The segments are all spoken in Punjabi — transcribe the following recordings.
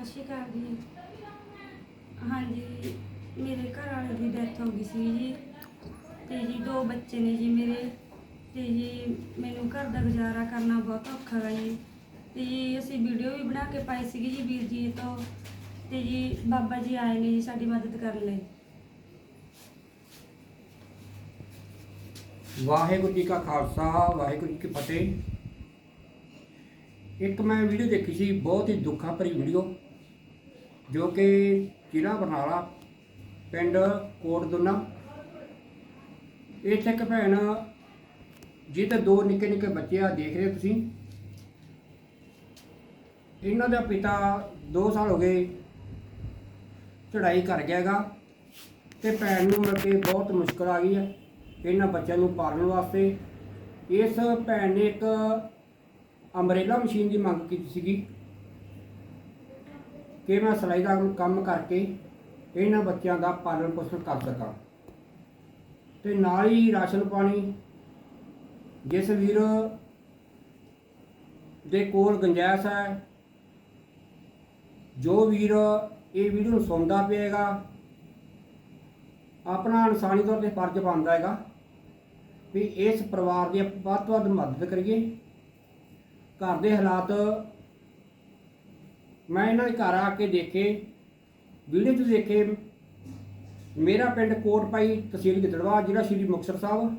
ਸਤਿ ਸ਼੍ਰੀ ਅਕਾਲ ਜੀ। ਹਾਂਜੀ, ਮੇਰੇ ਘਰ ਵਾਲੇ ਦੀ ਡੈਥ ਹੋ ਗਈ ਸੀ ਜੀ। ਤੇ ਜੀ ਦੋ ਬੱਚੇ ਨੇ ਜੀ ਮੇਰੇ। ਤੇ ਜੀ ਮੈਨੂੰ ਘਰ ਦਾ ਗੁਜ਼ਾਰਾ ਕਰਨਾ ਬਹੁਤ ਔਖਾ ਹੈ ਜੀ। ਤੇ ਜੀ ਅਸੀਂ ਵੀਡੀਓ ਵੀ ਬਣਾ ਕੇ ਪਾਈ ਸੀਗੀ ਜੀ ਵੀਰ ਜੀ ਤੋਂ। ਤੇ ਜੀ ਬਾਬਾ ਜੀ ਆਏ ਨੇ ਜੀ ਸਾਡੀ ਮਦਦ ਕਰਨ ਲਈ। ਵਾਹਿਗੁਰੂ ਜੀ ਕਾ ਖਾਲਸਾ, ਵਾਹਿਗੁਰੂ ਜੀ ਕੀ ਫਤਿਹ। ਇੱਕ ਮੈਂ ਵੀਡੀਓ ਦੇਖੀ ਸੀ, ਬਹੁਤ ਹੀ ਦੁੱਖਾਂ ਭਰੀ ਵੀਡੀਓ ਜੋ ਕਿ ਜ਼ਿਲ੍ਹਾ ਬਰਨਾਲਾ, ਪਿੰਡ ਕੋਟਦੁਨਾ। ਇੱਥੇ ਇੱਕ ਭੈਣ ਜਿਹਦੇ ਦੋ ਨਿੱਕੇ ਨਿੱਕੇ ਬੱਚੇ ਆ, ਦੇਖ ਰਹੇ ਤੁਸੀਂ। ਇਹਨਾਂ ਦਾ ਪਿਤਾ 2 ਸਾਲ ਹੋ ਗਏ ਚੜਾਈ ਕਰ ਗਿਆ ਹੈਗਾ ਤੇ ਭੈਣ ਨੂੰ ਮਿਲ ਕੇ ਬਹੁਤ ਮੁਸ਼ਕਲ ਆ ਗਈ ਹੈ ਇਹਨਾਂ ਬੱਚਿਆਂ ਨੂੰ ਪਾਲਣ ਵਾਸਤੇ। ਇਸ ਭੈਣ ਨੇ ਇੱਕ ਅੰਬਰੇਲਾ ਮਸ਼ੀਨ ਦੀ ਮੰਗ ਕੀਤੀ ਸੀਗੀ। ਕਿ ਮੈਂ ਸਿਲਾਈ ਦਾ ਕੰਮ ਕਰਕੇ ਇਹਨਾਂ ਬੱਚਿਆਂ ਦਾ ਪਾਲਣ ਪੋਸ਼ਣ ਕਰ ਸਕਾਂ। ਤੇ ਨਾਲ ਹੀ ਰਾਸ਼ਨ ਪਾਣੀ ਜਿਸ ਵੀਰ ਦੇ ਕੋਲ ਗੁੰਜਾਇਸ਼ ਹੈ, ਜੋ ਵੀਰ ਇਹ ਵੀਡੀਓ ਨੂੰ ਸੁਣਦਾ ਪਏਗਾ ਆਪਣਾ ਇਨਸਾਨੀ ਤੌਰ ਤੇ ਫਰਜ਼ ਬਣਦਾ ਹੈਗਾ ਵੀ ਇਸ ਪਰਿਵਾਰ ਦੀ ਵੱਧ ਤੋਂ ਵੱਧ ਮਦਦ ਕਰੀਏ। ਘਰ ਦੇ ਹਾਲਾਤ ਮੈਂ ਇਹਨਾਂ ਦੇ ਘਰ ਆ ਕੇ ਦੇਖੇ, ਵੀਡੀਓ 'ਚ ਦੇਖੇ। ਮੇਰਾ ਪਿੰਡ ਕੋਟਪਾਈ ਤਹਿਸੀਲ ਗਿੱਦੜਵਾ, ਜ਼ਿਲ੍ਹਾ ਸ਼੍ਰੀ ਮੁਕਤਸਰ ਸਾਹਿਬ।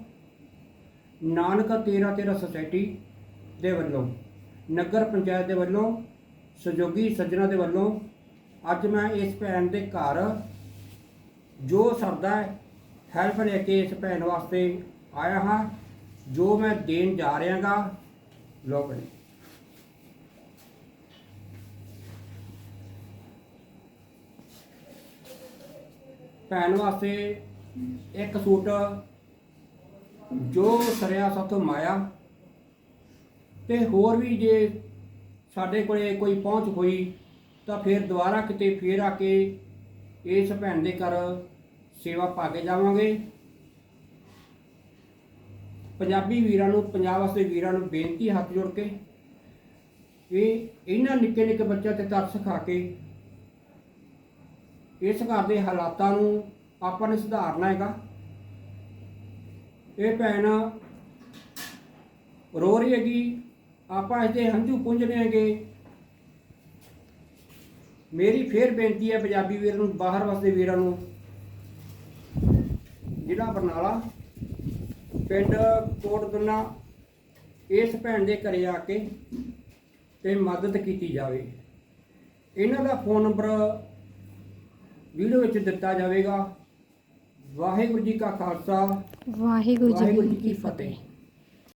ਨਾਨਕਾ 13 13 ਸੁਸਾਇਟੀ ਦੇ ਵੱਲੋਂ, ਨਗਰ ਪੰਚਾਇਤ ਦੇ ਵੱਲੋਂ, ਸਹਿਯੋਗੀ ਸੱਜਣਾ ਦੇ ਵੱਲੋਂ ਅੱਜ ਮੈਂ ਇਸ ਭੈਣ ਦੇ ਘਰ ਜੋ ਸਰਦਾ ਹੈ ਹੈਲਪ ਲੈ ਕੇ ਇਸ ਭੈਣ ਵਾਸਤੇ ਆਇਆ ਹਾਂ, ਜੋ ਮੈਂ ਦੇਣ ਜਾ ਰਿਹਾਗਾ। ਲੋਕ ਨੇ ਭੈਣ ਵਾਸਤੇ ਇੱਕ ਸੂਟ ਜੋ ਸਰਿਆ ਸਾਥੋਂ ਮਾਇਆ। ਤੇ ਹੋਰ ਵੀ ਜੇ ਸਾਡੇ ਕੋਲੇ ਕੋਈ ਪਹੁੰਚ ਹੋਈ, ਤਾਂ ਫਿਰ ਦੁਬਾਰਾ ਕਿਤੇ ਫੇਰ ਆ ਕੇ ਇਸ ਭੈਣ ਦੇ ਘਰ ਸੇਵਾ ਪਾ ਕੇ ਜਾਵਾਂਗੇ। ਪੰਜਾਬੀ ਵੀਰਾਂ ਨੂੰ, ਪੰਜਾਬ ਵਾਸਤੇ ਵੀਰਾਂ ਨੂੰ ਬੇਨਤੀ, ਹੱਥ ਜੋੜ ਕੇ ਇਹ ਇਹਨਾਂ ਨਿੱਕੇ ਨਿੱਕੇ ਬੱਚਿਆਂ ਤੇ ਤਰਸ ਖਾ ਕੇ ਇਸ ਘਰ ਦੇ ਹਾਲਾਤਾਂ ਨੂੰ ਆਪਾਂ ਨੇ ਸੁਧਾਰਨਾ ਹੈਗਾ। ਇਹ ਭੈਣ ਰੋ ਰਹੀ ਹੈਗੀ। ਆਪਾਂ ਇਹਦੇ ਹੰਝੂ ਪੁੰਝਣੇ ਹੈਗੇ। ਮੇਰੀ ਫੇਰ ਬੇਨਤੀ ਹੈ ਪੰਜਾਬੀ ਵੀਰ ਨੂੰ, ਬਾਹਰ ਵਸਦੇ ਵੀਰਾਂ ਨੂੰ। ਜ਼ਿਲ੍ਹਾ ਬਰਨਾਲਾ, ਪਿੰਡ ਕੋਟਦੁਨਾ ਇਸ ਭੈਣ ਦੇ ਘਰੇ ਆ ਕੇ ਤੇ ਮਦਦ ਕੀਤੀ ਜਾਵੇ। ਇਹਨਾਂ ਦਾ ਫੋਨ ਨੰਬਰ ਵੀਡੀਓ ਵਿੱਚ ਦਿੱਤਾ ਜਾਵੇਗਾ। ਵਾਹਿਗੁਰੂ ਜੀ ਕਾ ਖਾਲਸਾ। ਵਾਹਿਗੁਰੂ ਜੀ ਕੀ ਫਤਿਹ।